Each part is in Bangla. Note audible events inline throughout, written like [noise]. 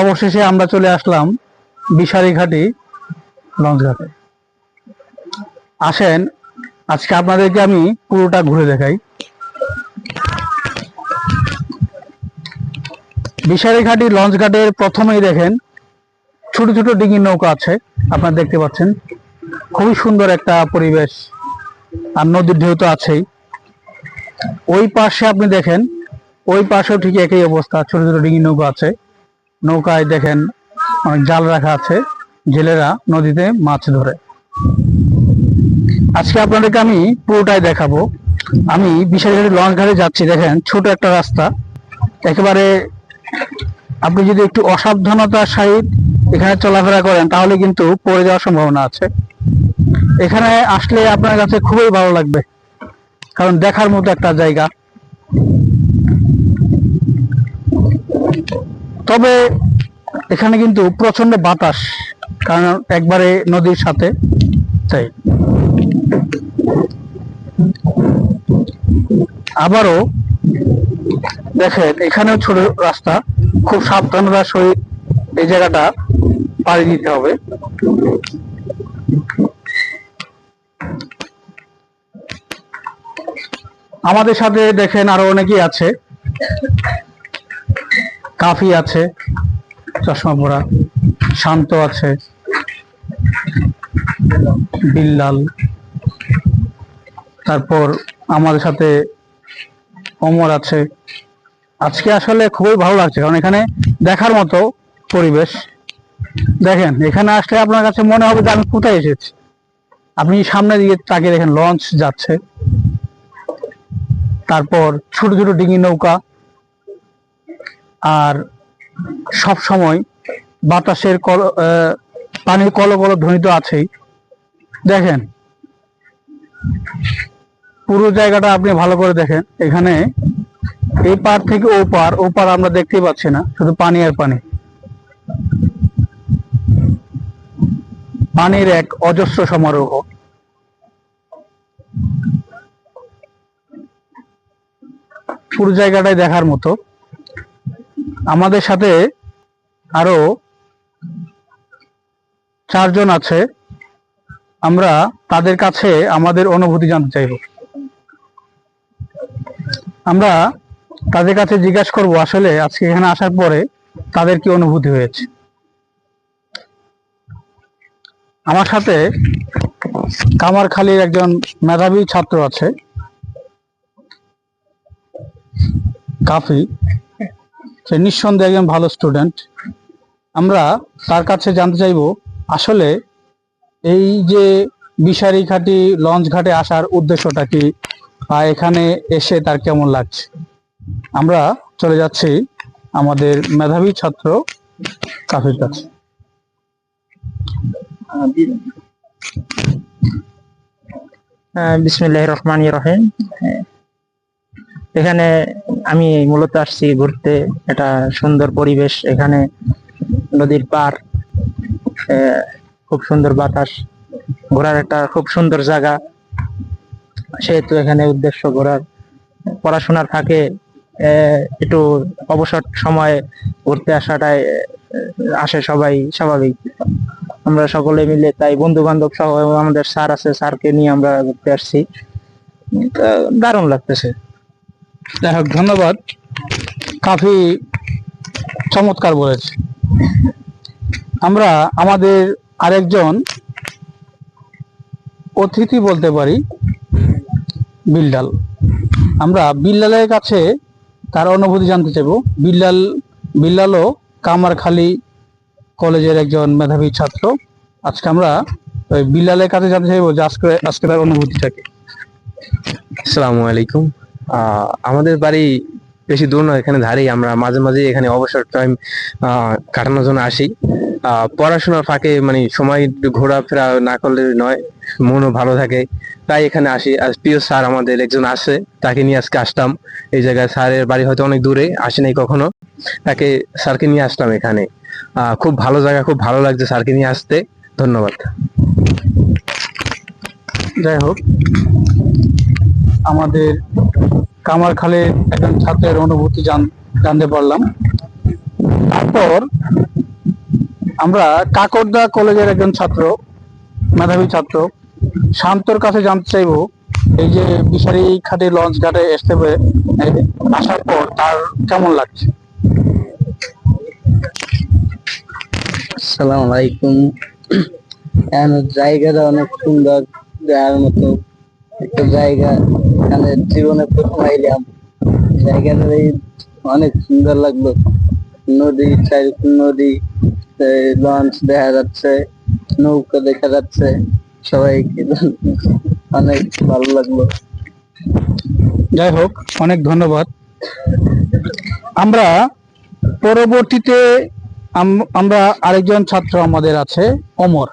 অবশেষে আমরা চলে আসলাম বিশারি ঘাটি লঞ্চ ঘাটে আসেন, আজকে আপনাদেরকে আমি পুরোটা ঘুরে দেখাই। বিশারি ঘাটি লঞ্চ ঘাটের প্রথমেই দেখেন, ছোট ছোট ডিঙি নৌকা আছে, আপনারা দেখতে পাচ্ছেন। খুবই সুন্দর একটা পরিবেশ, আর নদীর ঢেউ তো আছেই। ওই পাশে আপনি দেখেন ওই পাশেও ঠিক একই অবস্থা, ছোট ছোট ডিঙি নৌকা আছে। নৌকায় দেখেন অনেক জাল রাখা আছে, জেলেরা নদীতে মাছ ধরে। আজকে আপনাদেরকে আমি পুরোটাই দেখাবো। আমি বিশালঘাটি লঞ্চ ঘাটে যাচ্ছি, দেখেন ছোট একটা রাস্তা। একেবারে আপনি যদি একটু অসাবধানতার সহিত এখানে চলাফেরা করেন, তাহলে কিন্তু পড়ে যাওয়ার সম্ভাবনা আছে। এখানে আসলে আপনার কাছে খুবই ভালো লাগবে, কারণ দেখার মতো একটা জায়গা। তবে এখানে কিন্তু প্রচণ্ড বাতাস, কারণ একবারে নদীর সাথে, তাই। আবারও দেখেন, এখানেও ছোট রাস্তা, খুব সাবধানতার সহিত এই জায়গাটা পাড়ি দিতে হবে। আমাদের সাথে দেখেন আরও অনেকেই আছে। কাফি আছে, চশমা পরা, শান্ত আছে, বিল্লাল। তারপর আমাদের সাথে অমর আছে। আজকে আসলে খুবই ভালো লাগছে, কারণ এখানে দেখার মতো পরিবেশ। দেখেন, এখানে আসলে আপনার কাছে মনে হবে যে আমি কোথায় এসেছি। আপনি সামনে দিকে তাকিয়ে দেখেন, লঞ্চ যাচ্ছে। তারপর ছোট ছোট ডিঙি নৌকা আর সব সময় বাতাসের কল পানির কল কল ধ্বনি তো আছেই। দেখেন, পুরো জায়গাটা আপনি ভালো করে দেখেন। এখানে এই পার থেকে ও পার ও পার আমরা দেখতেই পাচ্ছি না, শুধু পানি আর পানি। পানির এক অজস্র সমারোহ। পুরো জায়গাটাই দেখার মতো। আমাদের সাথে আরও চারজন আছে। আমরা তাদের কাছে আমাদের অনুভূতি জানতে চাইব। আমরা তাদের কাছে জিজ্ঞাসা করব আসলে আজকে এখানে আসার পরে তাদের কি অনুভূতি হয়েছে। আমার সাথে কামারখালীর একজন মেধাবী ছাত্র আছে, কাফি। সে নিঃসন্দেহে একজন ভালো স্টুডেন্ট আমরা তার কাছে জানতে চাইব, আসলে এই যে বিশারি ঘাটি লঞ্চ ঘাটে আসার উদ্দেশ্যটা কি বা এখানে এসে তার কেমন লাগছে? আমরা চলে যাচ্ছি আমাদের মেধাবী ছাত্র কাফির কাছে। বিসমিল্লাহ রহমান রহিম। এখানে আমি মূলত আসছি ঘুরতে। একটা সুন্দর পরিবেশ এখানে নদীর আহ, খুব সুন্দর বাতাস ঘোরার একটা খুব সুন্দর জায়গা। সেহেতু এখানে উদ্দেশ্য ঘোরার। পড়াশোনার ফাঁকে একটু অবসর সময়ে ঘুরতে আসাটাই আসে সবাই স্বাভাবিক। আমরা সকলে মিলে তাই বন্ধু বান্ধব সহ আমাদের স্যার আছে স্যারকে নিয়ে আমরা ঘুরতে আসছি। দারুণ লাগতেছে। যাই হোক, ধন্যবাদ। কাফি চমৎকার বলেছে। আমরা আমাদের আরেকজন অতিথি বলতে পারি, বিল্লাল। আমরা বিল্লালের কাছে তার অনুভূতি জানতে চাইব। বিল্লাল, বিল্লালও কামারখালী কলেজের একজন মেধাবী ছাত্র। আজকে আমরা ওই বিল্লালের কাছে জানতে চাইব যে আজকে আজকে তার অনুভূতিটা কি? আসসালামু আলাইকুম। আমাদের বাড়ি বেশি দূর নয়, এখানে ধারেই। আমরা মাঝে মাঝে এখানে অবসর টাইম কাটানোর জন্য আসি। পড়াশোনার ফাঁকে মানে সময় ঘোরাফেরা না করলে নয়, মনও ভালো থাকে। তাই এখানে আসি। আর প্রিয় স্যার আমাদের একজন আছে, তাকে নিয়ে আজকে আসলাম এই জায়গায় স্যারের বাড়ি হয়তো অনেক দূরে, আসি নাই কখনো। তাকে, স্যারকে নিয়ে আসলাম এখানে। খুব ভালো জায়গা, খুব ভালো লাগছে স্যারকে নিয়ে আসতে। ধন্যবাদ। যাই হোক। আমাদের কামারখালের একজন ছাত্রের অনুভূতি জান- জানতে পারলাম। তারপর আমরা কাকরদা কলেজের একজন ছাত্র, মেধাবী ছাত্র, শান্তর কাছে জানতে চাইব, এই যে বিশারি খাটি লঞ্চ ঘাটে আসতে আসার পর তার কেমন লাগছে? আসসালামু আলাইকুম। [clears throat] জায়গাটা অনেক সুন্দর দেখার মতো। একটা জায়গা এখানে জীবনে প্রথম আইলাম। জায়গাটা অনেক সুন্দর লাগল। নদী, চারিদিকে নদী লঞ্চ দেখা যাচ্ছে, নৌকা দেখা যাচ্ছে, সবাইকে অনেক ভালো লাগল। যাই হোক, অনেক ধন্যবাদ। আমরা পরবর্তীতে আম- আমরা আরেকজন ছাত্র আমাদের আছে, অমর।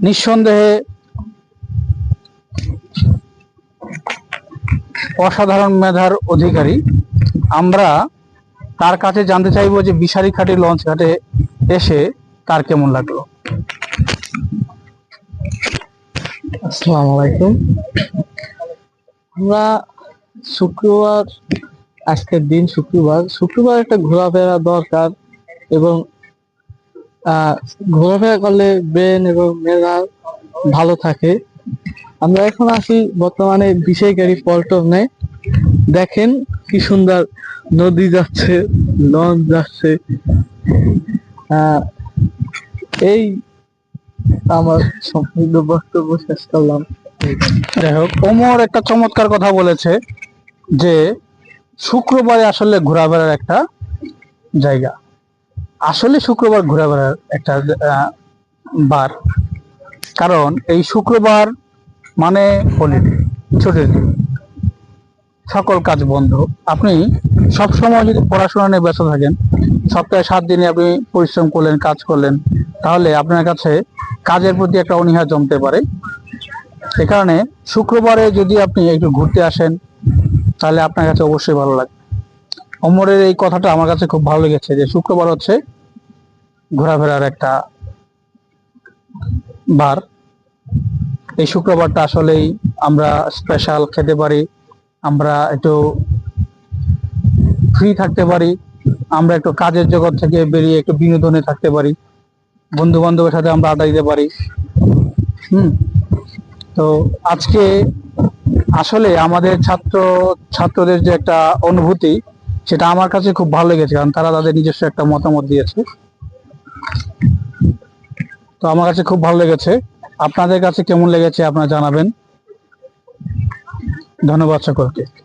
নিঃসন্দেহে অসাধারণ মেধার অধিকারী। আমরা তার কাছে জানতে চাইব যে বিশারি ঘাটি লঞ্চ ঘাটে এসে তার কেমন লাগল? আসসালামু আলাইকুম। আমরা শুক্রবার, আজকের দিন শুক্রবার। শুক্রবার একটা ঘোরাফেরা দরকার এবং ঘোরাফেরা করলে ব্রেন এবং মেধা ভালো থাকে। আমরা এখন আসি বর্তমানে বিশেষকারী পল্টনে দেখেন কি সুন্দর নদী যাচ্ছে, লঞ্চ যাচ্ছে। এই আমার সম্পূর্ণ বক্তব্য শেষ করলাম। যাই হোক, ওমর একটা চমৎকার কথা বলেছে যে শুক্রবারে আসলে ঘোরাফেরার একটা জায়গা। আসলে শুক্রবার ঘোরাফেরার একটা বার। কারণ এই শুক্রবার মানে হলিডে ছুটির দিন। সকল কাজ বন্ধ। আপনি সব সময় যদি পড়াশোনা নিয়ে ব্যস্ত থাকেন, সপ্তাহে সাত দিনে আপনি পরিশ্রম করলেন, কাজ করলেন, তাহলে আপনার কাছে কাজের প্রতি একটা অনীহা জমতে পারে। সে কারণে শুক্রবারে যদি আপনি একটু ঘুরতে আসেন, তাহলে আপনার কাছে অবশ্যই ভালো লাগবে। অমরের এই কথাটা আমার কাছে খুব ভালো লেগেছে যে শুক্রবার হচ্ছে ঘোরাফেরার একটা বার। এই শুক্রবারটা আসলেই আমরা স্পেশাল খেতে পারি, আমরা একটু ফ্রি থাকতে পারি, আমরা একটু কাজের জগৎ থেকে বেরিয়ে একটু বিনোদনে থাকতে পারি বন্ধু বান্ধবের সাথে আমরা আড্ডা দিতে পারি, হুম? তো আজকে আসলে আমাদের ছাত্র, ছাত্রদের যে একটা অনুভূতি, সেটা আমার কাছে খুব ভালো লেগেছে, কারণ তারা তাদের নিজস্ব একটা মতামত দিয়েছে। তো আমার কাছে খুব ভালো লেগেছে। আপনাদের কাছে কেমন লেগেছে আপনারা জানাবেন। ধন্যবাদ সকলকে।